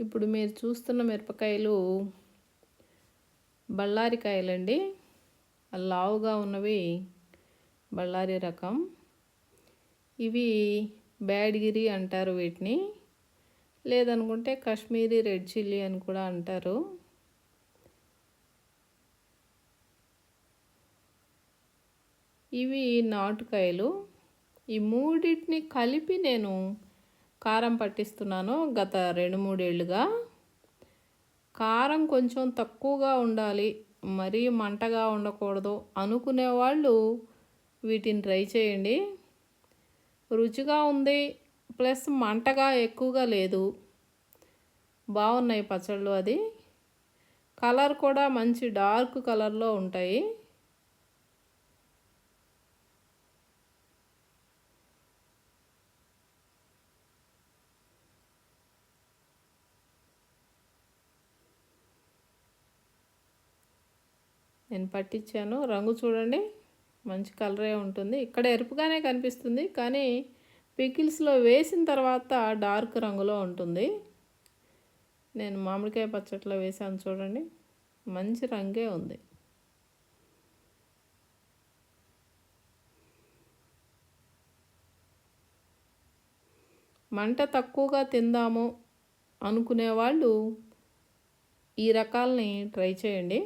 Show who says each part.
Speaker 1: ఇప్పుడు మీరు చూస్తున్న మిరపకాయలు బళ్ళారి కాయలండి లావుగా ఉన్నవి బళ్ళారి రకం. ఇవి బ్యాడ్గిరి అంటారు వీటిని. లేదనుకుంటే కాశ్మీరీ రెడ్ చిల్లీ అని కూడా అంటారు. ఇవి నాటుకాయలు. ఈ మూడింటిని కలిపి నేను కారం పట్టిస్తున్నాను గత రెండు మూడేళ్ళుగా. కారం కొంచెం తక్కువగా ఉండాలి మరీ మంటగా ఉండకూడదు అనుకునే వాళ్ళు వీటిని ట్రై చేయండి. రుచిగా ఉంది ప్లస్ మంటగా ఎక్కువగా లేదు. బాగున్నాయి పచ్చళ్ళు అది. కలర్ కూడా మంచి డార్క్ కలర్లో ఉంటాయి. నేను పట్టించాను. రంగు చూడండి మంచి కలరే ఉంటుంది. ఇక్కడ ఎరుపుగానే కనిపిస్తుంది కానీ పికిల్స్లో వేసిన తర్వాత డార్క్ రంగులో ఉంటుంది. నేను మామిడికాయ పచ్చట్లో వేసాను చూడండి మంచి రంగే ఉంది. మంట తక్కువగా తిందాము అనుకునే వాళ్ళు ఈ రకాలని ట్రై చేయండి.